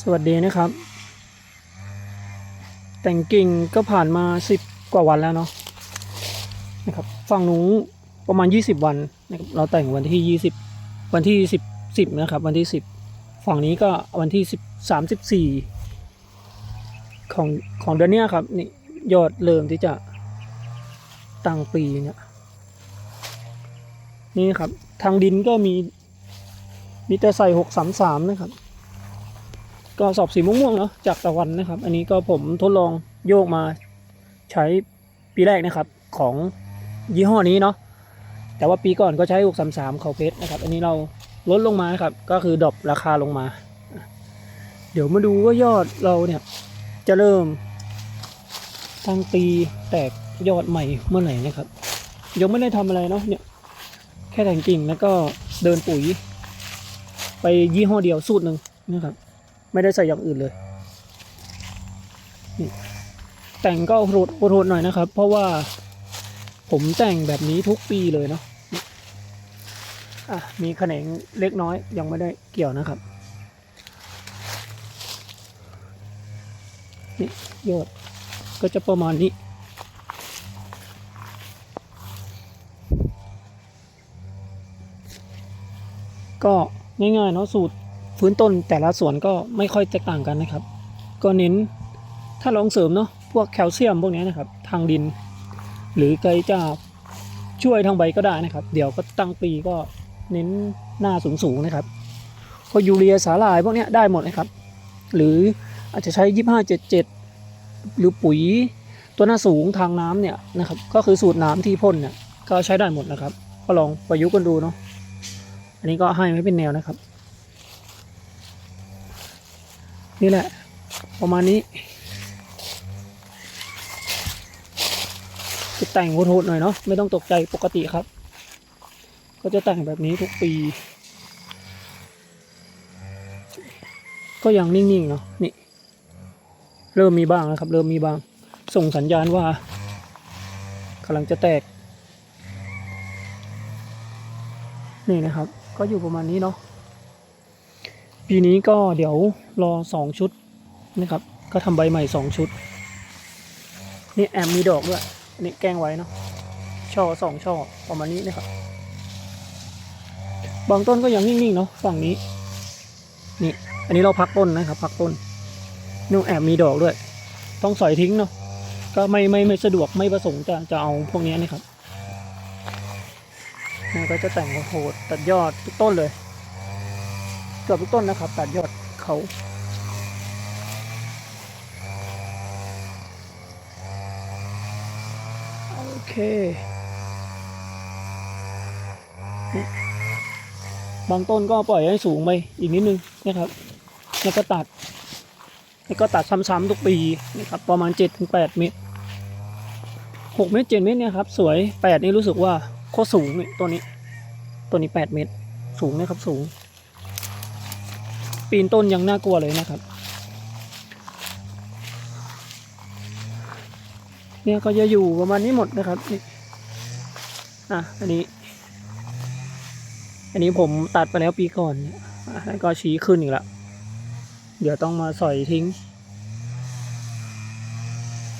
สวัสดีนะครับ แต่งกิ่งก็ผ่านมาสิบกว่าวันแล้วเนาะนะครับฝั่งนู้นประมาณยี่สิบวันนะครับเราแต่งวันที่ยี่สิบวันที่สิบสิบนะครับ วันที่สิบฝั่งนี้ก็วันที่สิบสามสิบสี่ของของเดือนเนี้ยครับนี่ยอดเริ่มที่จะตั้งปีเนี่ยนี่ครับ ทางดินก็มีมีแต่ใส่หกสามสามนะครับ ก็สอบสีม่วงๆเนาะจากตะวันนะครับ อันนี้ก็ผมทดลองโยกมาใช้ปีแรกนะครับของยี่ห้อนี้เนาะแต่ว่าปีก่อนก็ใช้ 633เขาเพชรนะครับ อันนี้เราลดลงมาครับ ก็คือดรอปราคาลงมา เดี๋ยวมาดูว่ายอดเราเนี่ย จะเริ่มตั้งปีแตกยอดใหม่เมื่อไหร่นะครับ ยังไม่ได้ทำอะไรเนาะเนี่ย แค่แต่งกิ่งแล้วก็เดินปุ๋ย ไปยี่ห้อเดียวสูตรหนึ่งนะครับ ไม่ได้ใส่อย่างอื่นเลยนี่แต่งก็โหดโหดหน่อยนะครับ เพราะว่าผมแต่งแบบนี้ทุกปีเลยเนาะอะมีแขนงเล็กน้อยยังไม่ได้เกี่ยวนะครับนี่ยอดก็จะประมาณนี้ก็ง่ายๆเนาะสูตร พื้นต้นแต่ละส่วนก็ไม่ค่อยแตกต่างกันนะครับ ก็เน้นถ้าลองเสริมเนาะพวกแคลเซียมพวกนี้นะครับ ทางดิน หรือไกจะช่วยทางใบก็ได้นะครับ เดี๋ยวก็ตั้งปีก็เน้นหน้าสูงๆนะครับพวกยูเรียสาลายพวกนี้ได้หมดนะครับ หรืออาจจะใช้ยี่ห้าเจ็ดเจ็ดหรือปุ๋ยตัวหน้าสูงทางน้ำเนี่ยนะครับ ก็คือสูตรน้ำที่พ่นเนี่ยก็ใช้ได้หมดนะครับ ก็ลองประยุกต์กันดูเนาะอันนี้ก็ให้ไว้เป็นแนวนะครับ นี่แหละ ประมาณนี้จะแต่งโหดๆหน่อยเนาะไม่ต้องตกใจปกติครับ ก็จะแต่งแบบนี้ทุกปี ก็ยังนิ่งๆเนาะนี่เริ่มมีบ้างแล้วครับ เริ่มมีบ้าง ส่งสัญญาณว่ากำลังจะแตก นี่นะครับ ก็อยู่ประมาณนี้เนาะ ปีนี้ก็เดี๋ยวรอสองชุดนะครับ ก็ทำใบใหม่สองชุด นี่แอมมีดอกด้วยอันนี้แกงไว้เนาะช่อสองช่อประมาณนี้นะครับ บางต้นก็ยังนิ่งๆเนาะฝั่งนี้ นี่ อันนี้เราพักต้นนะครับ พักต้นนู่นแอบมีดอกด้วย ต้องสอยทิ้งเนาะก็ไม่ไม่ไม่สะดวกไม่ประสงค์จะจะเอาพวกนี้นะครับนี่ก็จะแต่งโหดตัดยอดทุกต้นเลย เกือบทุกต้นนะครับ ตัดยอดเขาโอเค บางต้นก็ปล่อยให้สูงไปอีกนิดนึงนะครับ แล้วก็ตัด แล้วก็ตัดซ้ำๆทุกปีนะครับ ประมาณ 7-8ถึงเมตร6เมตร7เมตรเนี่ยครับ สวย 8 นี่รู้สึกว่าโคตรสูงนี่ตัวนี้ ตัวนี้ 8 เมตร สูงนะครับสูง ปีนต้นยังน่ากลัวเลยนะครับ เนี่ยก็จะอยู่ประมาณนี้หมดนะครับนี่อะอันนี้ อันนี้ผมตัดไปแล้วปีก่อนอแล้วก็ชี้ขึ้นอีกแล้วเดี๋ยวต้องมาสอยทิ้ง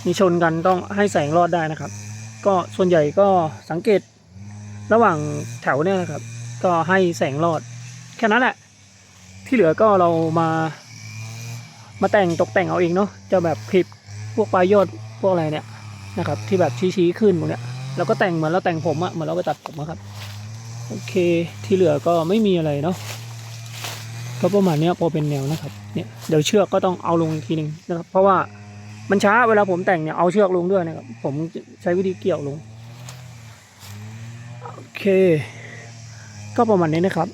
นี่ชนกันต้องให้แสงรอดได้นะครับ ก็ส่วนใหญ่ก็สังเกตระหว่างแถวเนี่ยนะครับ ก็ให้แสงรอด แค่นั้นแหละ ที่เหลือก็เรามา มาแต่งตกแต่งเอาเองเนาะจะแบบคลิปพวกปลายยอดพวกอะไรเนี่ยนะครับ ที่แบบชี้ๆขึ้นพวกเนี้ยเราก็แต่งเหมือนเราแต่งผมอะเหมือนเราไปตัดผมอะครับโอเคที่เหลือก็ไม่มีอะไรเนาะก็ประมาณนี้พอเป็นแนวนะครับเนี่ยเดี๋ยวเชือกก็ต้องเอาลงอีกทีหนึ่งนะครับ เพราะว่ามันช้าเวลาผมแต่งเนี่ยเอาเชือกลงด้วยนะครับ ผมใช้วิธีเกี่ยวลงโอเค ก็ประมาณนี้นะครับ